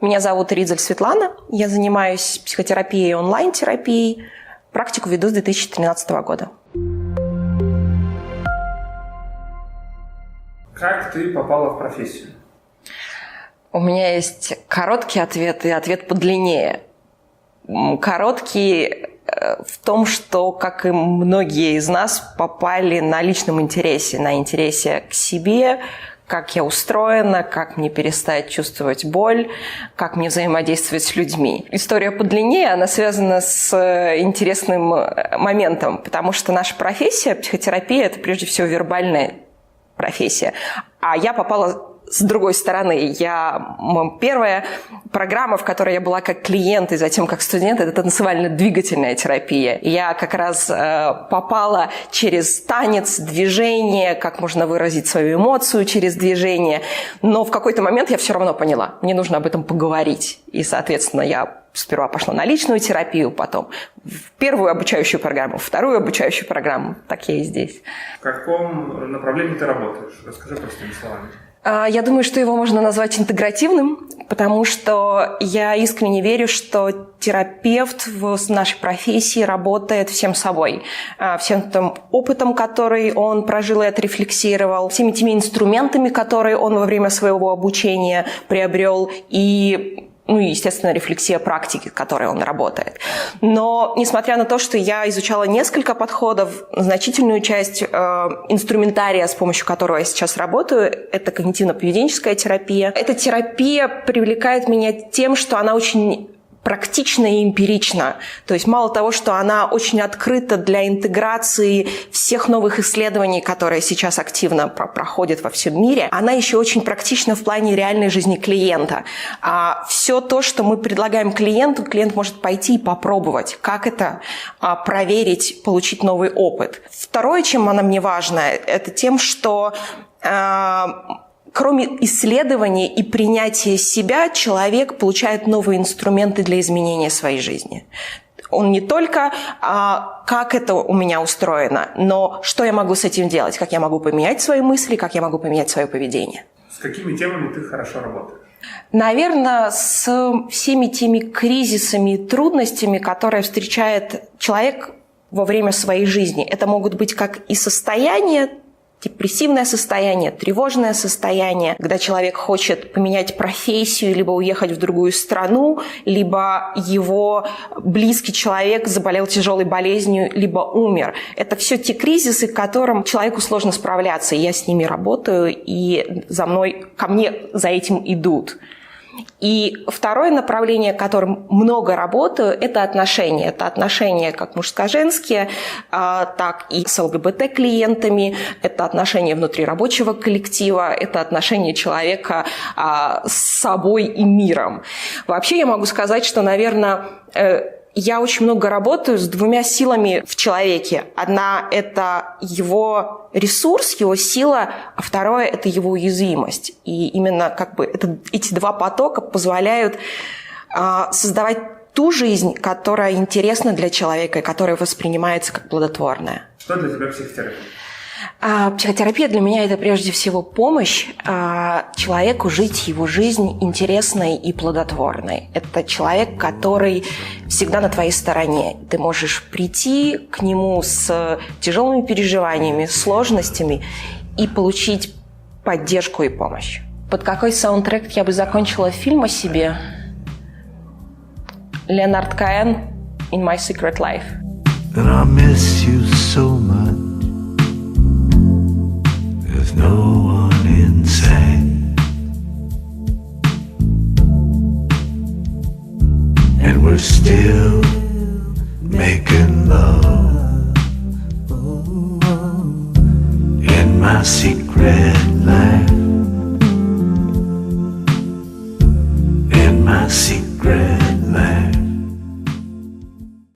Меня зовут Ридзель Светлана. Я занимаюсь психотерапией и онлайн-терапией. Практику веду с 2013 года. Как ты попала в профессию? У меня есть короткий ответ и ответ подлиннее. Короткий э, в том, что, как и многие из нас, попали на личном интересе, на интересе к себе, как я устроена, как мне перестать чувствовать боль, как мне взаимодействовать с людьми. История подлиннее, она связана с э, интересным э, моментом, потому что наша профессия, психотерапия, это прежде всего вербальная профессия. А я попала с другой стороны, я, первая программа, в которой я была как клиент и затем как студент, это танцевально-двигательная терапия. Я как раз э, попала через танец, движение, как можно выразить свою эмоцию через движение. Но в какой-то момент я все равно поняла, мне нужно об этом поговорить. И, соответственно, я сперва пошла на личную терапию, потом в первую обучающую программу, вторую обучающую программу. Так я и здесь. В каком направлении ты работаешь? Расскажи простыми словами. А, я думаю, что его можно назвать интегративным, потому что я искренне верю, что терапевт в нашей профессии работает всем собой, а, всем тем опытом, который он прожил и отрефлексировал, всеми теми инструментами, которые он во время своего обучения приобрел, и ну естественно, рефлексия практики, которой он работает. Но, несмотря на то, что я изучала несколько подходов, значительную часть э, инструментария, с помощью которого я сейчас работаю, это когнитивно-поведенческая терапия. Эта терапия привлекает меня тем, что она очень практично и эмпирично. То есть мало того, что она очень открыта для интеграции всех новых исследований, которые сейчас активно проходят во всем мире, она еще очень практична в плане реальной жизни клиента. А все то, что мы предлагаем клиенту, клиент может пойти и попробовать, как это а, проверить, получить новый опыт. Второе, чем она мне важна, это тем, что а, кроме исследования и принятия себя, человек получает новые инструменты для изменения своей жизни. Он не только а, как это у меня устроено, но что я могу с этим делать, как я могу поменять свои мысли, как я могу поменять свое поведение. С какими темами ты хорошо работаешь? Наверное, с всеми теми кризисами и трудностями, которые встречает человек во время своей жизни. Это могут быть как и состояния депрессивное состояние, тревожное состояние, когда человек хочет поменять профессию, либо уехать в другую страну, либо его близкий человек заболел тяжелой болезнью, либо умер. Это все те кризисы, к которым человеку сложно справляться. Я с ними работаю, и за мной, ко мне за этим идут. И второе направление, которым много работаю, это отношения. Это отношения как мужско-женские, а, так и с ЛГБТ-клиентами, это отношения внутри рабочего коллектива, это отношения человека а, с собой и миром. Вообще я могу сказать, что, наверное, э, я очень много работаю с двумя силами в человеке. Одна – это его ресурс, его сила, а второе – это его уязвимость. И именно как бы это, эти два потока позволяют а, создавать ту жизнь, которая интересна для человека и которая воспринимается как плодотворная. Что для тебя психотерапия? А, психотерапия для меня это прежде всего помощь а, человеку жить его жизнь интересной и плодотворной. Это человек, который всегда на твоей стороне. Ты можешь прийти к нему с тяжелыми переживаниями, сложностями и получить поддержку и помощь. Под какой саундтрек я бы закончила фильм о себе? Леонард Каэн «In My Secret Life». And I miss you so much. We're still making love in my secret life.